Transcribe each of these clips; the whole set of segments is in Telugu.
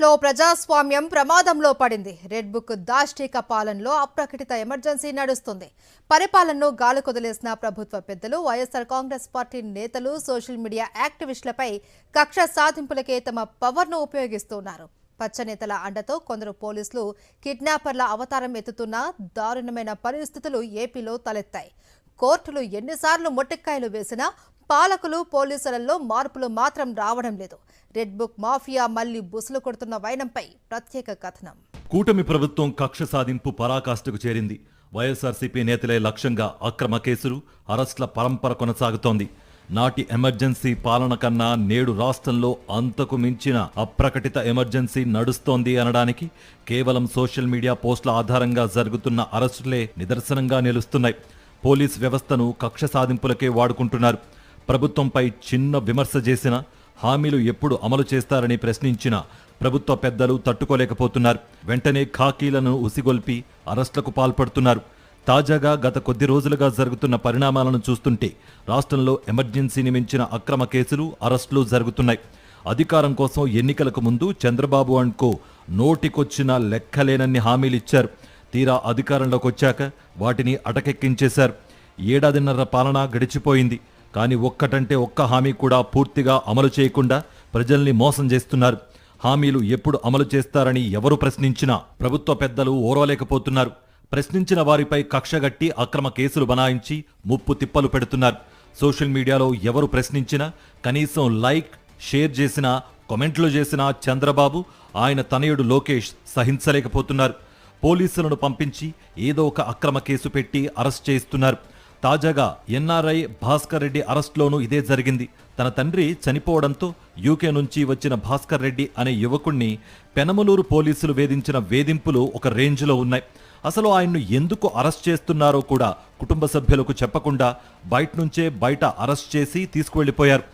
లో ప్రజాస్వామ్యం ప్రమాదంలో పడింది. రెడ్ బుక్ దాష్టిక పాలనలో అప్రకటిత ఎమర్జెన్సీ నడుస్తుంది. పరిపాలనను గాలికొదిలేసిన ప్రభుత్వ పెద్దలు వైఎస్ఆర్ కాంగ్రెస్ పార్టీ నేతలు సోషల్ మీడియా యాక్టివిస్టులపై కక్ష సాధింపులకే తమ పవర్ను ఉపయోగిస్తున్నారు. పచ్చనేతల అండతో కొందరు పోలీసులు కిడ్నాపర్ల అవతారం ఎత్తుతున్న దారుణమైన పరిస్థితులు ఏపీలో తలెత్తాయి. కోర్టులు ఎన్నిసార్లు మొట్టిక్కాయలు వేసినా పాలకులు పోలీసులలో మార్పులు మాత్రం రావడం లేదు. రెడ్ బుక్ మాఫియా మళ్ళీ బుసలు కొడుతున్న వైనంపై ప్రత్యేక కథనం. కూటమి ప్రభుత్వం కక్ష సాధింపు పరాకాష్ఠకు చేరింది. వైఎస్ఆర్సీపీ నేతలే లక్ష్యంగా అక్రమ కేసులు అరెస్ట్ల పరంపర కొనసాగుతోంది. నాటి ఎమర్జెన్సీ పాలన కన్నా నేడు రాష్ట్రంలో అంతకు మించిన అప్రకటిత ఎమర్జెన్సీ నడుస్తోంది అనడానికి కేవలం సోషల్ మీడియా పోస్టుల ఆధారంగా జరుగుతున్న అరెస్టులే నిదర్శనంగా నిలుస్తున్నాయి. పోలీస్ వ్యవస్థను కక్ష సాధింపులకే వాడుకుంటున్నారు. ప్రభుత్వంపై చిన్న విమర్శ చేసిన హామీలు ఎప్పుడు అమలు చేస్తారని ప్రశ్నించిన ప్రభుత్వ పెద్దలు తట్టుకోలేకపోతున్నారు. వెంటనే ఖాకీలను ఉసిగొల్పి అరెస్టులకు పాల్పడుతున్నారు. తాజాగా గత కొద్ది రోజులుగా జరుగుతున్న పరిణామాలను చూస్తుంటే రాష్ట్రంలో ఎమర్జెన్సీని మించిన అక్రమ కేసులు అరెస్టులు జరుగుతున్నాయి. అధికారం కోసం ఎన్నికలకు ముందు చంద్రబాబు అండ్కో నోటికొచ్చిన లెక్కలేనన్ని హామీలు ఇచ్చారు. తీరా అధికారంలోకి వచ్చాక వాటిని అటకెక్కించేశారు. ఏడాదిన్నర పాలన గడిచిపోయింది. కానీ ఒక్కటంటే ఒక్క హామీ కూడా పూర్తిగా అమలు చేయకుండా ప్రజల్ని మోసం చేస్తున్నారు. హామీలు ఎప్పుడు అమలు చేస్తారని ఎవరు ప్రశ్నించినా ప్రభుత్వ పెద్దలు ఓర్వలేకపోతున్నారు. ప్రశ్నించిన వారిపై కక్షగట్టి అక్రమ కేసులు బనాయించి ముప్పు తిప్పలు పెడుతున్నారు. సోషల్ మీడియాలో ఎవరు ప్రశ్నించినా కనీసం లైక్ షేర్ చేసినా కామెంట్లు చేసినా చంద్రబాబు ఆయన తనయుడు లోకేష్ సహించలేకపోతున్నారు. పోలీసులను పంపించి ఏదో ఒక అక్రమ కేసు పెట్టి అరెస్ట్ చేయిస్తున్నారు. తాజాగా ఎన్ఆర్ఐ భాస్కర్ రెడ్డి అరెస్ట్లోనూ ఇదే జరిగింది. తన తండ్రి చనిపోవడంతో యూకే నుంచి వచ్చిన భాస్కర్ రెడ్డి అనే యువకుణ్ణి పెనమలూరు పోలీసులు వేధించిన వేధింపులు ఒక రేంజ్లో ఉన్నాయి. అసలు ఆయన్ను ఎందుకు అరెస్ట్ చేస్తున్నారో కూడా కుటుంబ సభ్యులకు చెప్పకుండా బయట నుంచే బయట అరెస్ట్ చేసి తీసుకువెళ్ళిపోయారు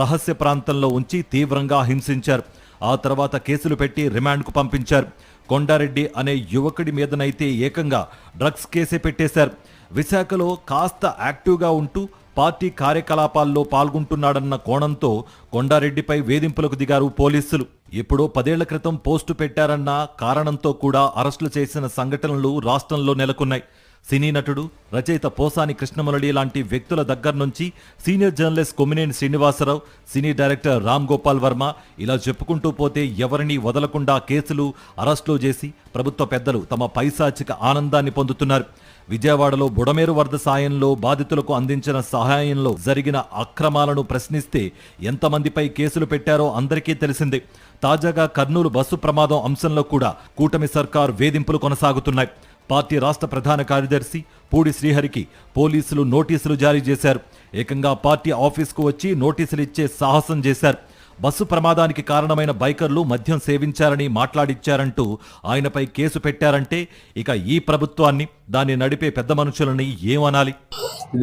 రహస్య ప్రాంతంలో ఉంచి తీవ్రంగా హింసించారు. ఆ తర్వాత కేసులు పెట్టి రిమాండ్కు పంపించారు. కొండారెడ్డి అనే యువకుడి మీదనైతే ఏకంగా డ్రగ్స్ కేసే పెట్టేశారు. విశాఖలో కాస్త యాక్టివ్గా ఉంటూ పార్టీ కార్యకలాపాల్లో పాల్గొంటున్నాడన్న కోణంతో కొండారెడ్డిపై వేధింపులకు దిగారు పోలీసులు. ఎప్పుడో పదేళ్ళ క్రితం పోస్టు పెట్టారన్న కారణంతో కూడా అరెస్టులు చేసిన సంఘటనలు రాష్ట్రంలో నెలకొన్నాయి. సినీ నటుడు రచయిత పోసాని కృష్ణమురళి లాంటి వ్యక్తుల దగ్గర నుంచి senior journalist Kommineni Srinivasa Rao cine director Ram Gopal Varma ఇలా చెప్పుకుంటూ పోతే ఎవరిని వదలకుండా కేసులు అరెస్టులు చేసి ప్రభుత్వ పెద్దలు తమ పైశాచిక ఆనందాన్ని పొందుతున్నారు. విజయవాడలో బుడమేరు వరద సాయంలో బాధితులకు అందించిన సహాయంలో జరిగిన అక్రమాలను ప్రశ్నిస్తే ఎంతమందిపై కేసులు పెట్టారో అందరికీ తెలిసిందే. తాజాగా కర్నూలు బస్సు ప్రమాదం అంశంలో కూడా కూటమి సర్కార్ వేధింపులు కొనసాగుతున్నాయి. పార్టీ రాష్ట్ర ప్రధాన కార్యదర్శి పూడి శ్రీహరికి పోలీసులు నోటీసులు జారీ చేశారు. ఏకంగా పార్టీ ఆఫీస్కు వచ్చి నోటీసులు ఇచ్చే సాహసం చేశారు. బస్సు ప్రమాదానికి కారణమైన బైకర్లు మద్యం సేవించారని మాట్లాడిచ్చారంటూ ఆయనపై కేసు పెట్టారంటే ఇక ఈ ప్రభుత్వాన్ని దాన్ని నడిపే పెద్ద మనుషులని ఏమనాలి?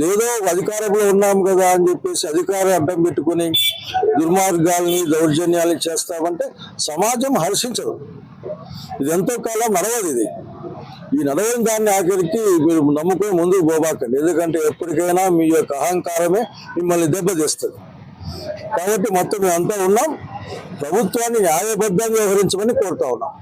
ఏదో అధికారంలో ఉన్నాం కదా అని చెప్పేసి అధికారం అడ్డం పెట్టుకుని దుర్మార్గాల్ని దౌర్జన్యాలు చేస్తామంటే సమాజం హర్షించదు. ఇది ఎంతో కాలం నడవదు ఇది. ఈ నడవని దాన్ని ఆఖరికి మీరు నమ్ముకుని ముందుకు పోబాకండి. ఎందుకంటే ఎప్పటికైనా మీ యొక్క అహంకారమే మిమ్మల్ని దెబ్బతీస్తుంది. కాబట్టి మొత్తం మేమంతా ఉన్నాం. ప్రభుత్వాన్ని న్యాయబద్ధంగా వ్యవహరించమని కోరుతా ఉన్నాం.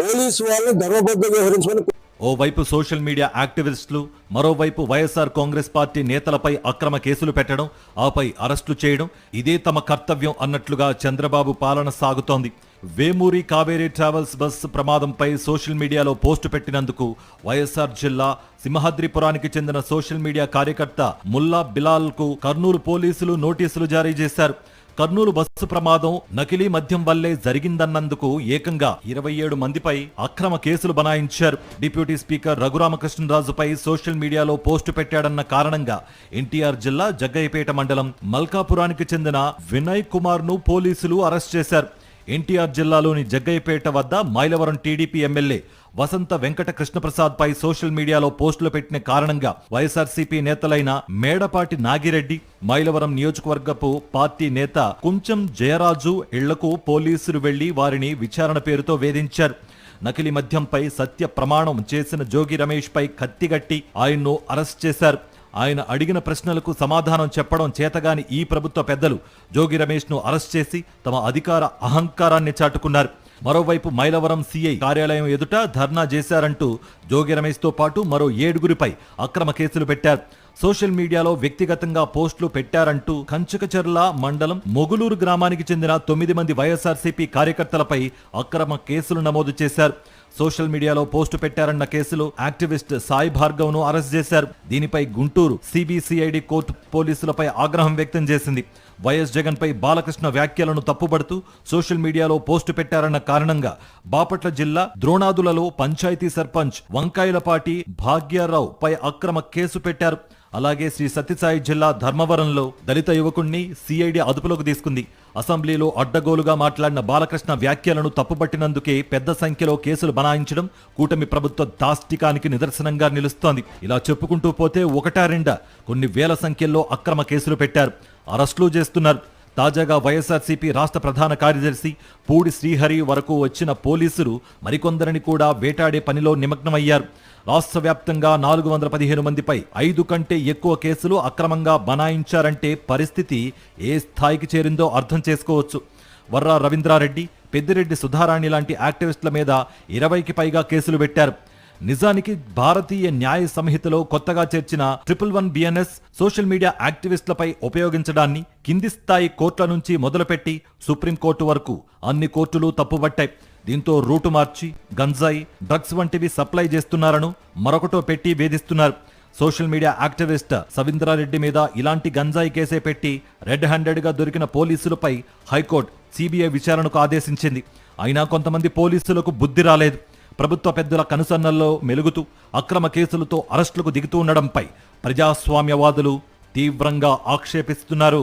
పోలీసు వాళ్ళని ధర్మబద్ధంగా వ్యవహరించమని ఓవైపు సోషల్ మీడియా యాక్టివిస్టులు మరోవైపు వైఎస్ఆర్ కాంగ్రెస్ పార్టీ నేతలపై అక్రమ కేసులు పెట్టడం ఆపై అరెస్టులు చేయడం ఇదే తమ కర్తవ్యం అన్నట్లుగా చంద్రబాబు పాలన సాగుతోంది. వేమూరి కావేరీ ట్రావెల్స్ బస్ ప్రమాదంపై సోషల్ మీడియాలో పోస్టు పెట్టినందుకు వైఎస్ఆర్ జిల్లా సింహాద్రిపురానికి చెందిన సోషల్ మీడియా కార్యకర్త ముల్లా బిలాల్కు కర్నూలు పోలీసులు నోటీసులు జారీ చేశారు. కర్నూలు బస్సు ప్రమాదం నకిలీ మద్యం వల్లే జరిగిందన్నందుకు ఏకంగా ఇరవై ఏడు మందిపై అక్రమ కేసులు బనాయించారు. డిప్యూటీ స్పీకర్ రఘురామకృష్ణరాజుపై సోషల్ మీడియాలో పోస్టు పెట్టాడన్న కారణంగా ఎన్టీఆర్ జిల్లా జగ్గయ్యపేట మండలం మల్కాపురానికి చెందిన వినయ్ కుమార్ను పోలీసులు అరెస్ట్ చేశారు. ఎన్టీఆర్ జిల్లాలోని జగ్గయ్యపేట వద్ద మైలవరం టీడీపీ ఎమ్మెల్యే వసంత వెంకట కృష్ణప్రసాద్ పై సోషల్ మీడియాలో పోస్టులు పెట్టిన కారణంగా వైఎస్ఆర్సీపీ నేతలైన మేడపాటి నాగిరెడ్డి మైలవరం నియోజకవర్గపు పార్టీ నేత కుంచం జయరాజు ఇళ్ళకు పోలీసులు వెళ్ళి వారిని విచారణ పేరుతో వేధించారు. నకిలీ మద్యంపై సత్య ప్రమాణం చేసిన జోగి రమేష్ పై కత్తిగట్టి ఆయన్ను అరెస్ట్ చేశారు. ఆయన అడిగిన ప్రశ్నలకు సమాధానం చెప్పడం చేతగాని ఈ ప్రభుత్వ పెద్దలు జోగి రమేష్ను అరెస్ట్ చేసి తమ అధికార అహంకారాన్ని చాటుకున్నారు. మరోవైపు మైలవరం సీఐ కార్యాలయం ఎదుట ధర్నా చేశారంటూ జోగి రమేష్తో పాటు మరో ఏడుగురిపై అక్రమ కేసులు పెట్టారు. సోషల్ మీడియాలో వ్యక్తిగతంగా పోస్టులు పెట్టారంటూ కంచుకచర్ల మండలం మొగులూరు గ్రామానికి చెందిన తొమ్మిది మంది వైఎస్ఆర్సీపీ కార్యకర్తలపై అక్రమ కేసులు నమోదు చేశారు. సోషల్ మీడియాలో పోస్టు పెట్టారన్న కేసులో యాక్టివిస్ట్ సాయి భార్గవ్ను అరెస్ట్ చేశారు. దీనిపై గుంటూరు సిబిసిఐడి కోర్టు పోలీసులపై ఆగ్రహం వ్యక్తం చేసింది. వైఎస్ జగన్ పై బాలకృష్ణ వ్యాఖ్యలను తప్పుపడుతూ సోషల్ మీడియాలో పోస్టు పెట్టారన్న కారణంగా బాపట్ల జిల్లా ద్రోణాదులలో పంచాయతీ సర్పంచ్ వంకాయలపాటి భాగ్యారావు పై అక్రమ కేసు పెట్టారు. అలాగే శ్రీ సత్యసాయి జిల్లా ధర్మవరంలో దళిత యువకుణ్ణి సిఐడి అదుపులోకి తీసుకుంది. అసెంబ్లీలో అడ్డగోలుగా మాట్లాడిన బాలకృష్ణ వ్యాఖ్యలను తప్పుపట్టినందుకే పెద్ద సంఖ్యలో కేసులు బనాయించడం కూటమి ప్రభుత్వ దాష్టికానికి నిదర్శనంగా నిలుస్తోంది. ఇలా చెప్పుకుంటూ పోతే ఒకటా రెండా? కొన్ని వేల సంఖ్యలో అక్రమ కేసులు పెట్టారు. అరెస్టులు చేస్తున్నారు. తాజాగా వైఎస్ఆర్సీపీ రాష్ట్ర ప్రధాన కార్యదర్శి పూడి శ్రీహరి వరకు వచ్చిన పోలీసులు మరికొందరిని కూడా వేటాడే పనిలో నిమగ్నమయ్యారు. రాష్ట్ర వ్యాప్తంగా నాలుగు వందల పదిహేను మందిపై ఐదు కంటే ఎక్కువ కేసులు అక్రమంగా బనాయించారంటే పరిస్థితి ఏ స్థాయికి చేరిందో అర్థం చేసుకోవచ్చు. వర్రా రవీంద్రారెడ్డి పెద్దిరెడ్డి సుధారాణి లాంటి యాక్టివిస్టుల మీద ఇరవైకి పైగా కేసులు పెట్టారు. నిజానికి భారతీయ న్యాయ సంహితలో కొత్తగా చేర్చిన triple one BNS social media యాక్టివిస్టులపై ఉపయోగించడాన్ని కింది స్థాయి కోర్టుల నుంచి మొదలుపెట్టి సుప్రీంకోర్టు వరకు అన్ని కోర్టులు తప్పుబట్టాయి. దీంతో రూటు మార్చి గంజాయి డ్రగ్స్ వంటివి సప్లై చేస్తున్నారను మరొకటో పెట్టి వేధిస్తున్నారు. సోషల్ మీడియా యాక్టివిస్ట్ సవీంద్రారెడ్డి మీద ఇలాంటి గంజాయి కేసే పెట్టి రెడ్ హ్యాండెడ్గా దొరికిన పోలీసులపై హైకోర్టు సిబిఐ విచారణకు ఆదేశించింది. అయినా కొంతమంది పోలీసులకు బుద్ధి రాలేదు. ప్రభుత్వ పెద్దల కనుసన్నల్లో మెలుగుతూ అక్రమ కేసులతో అరెస్టులకు దిగుతూ ఉండడంపై ప్రజాస్వామ్యవాదులు తీవ్రంగా ఆక్షేపిస్తున్నారు.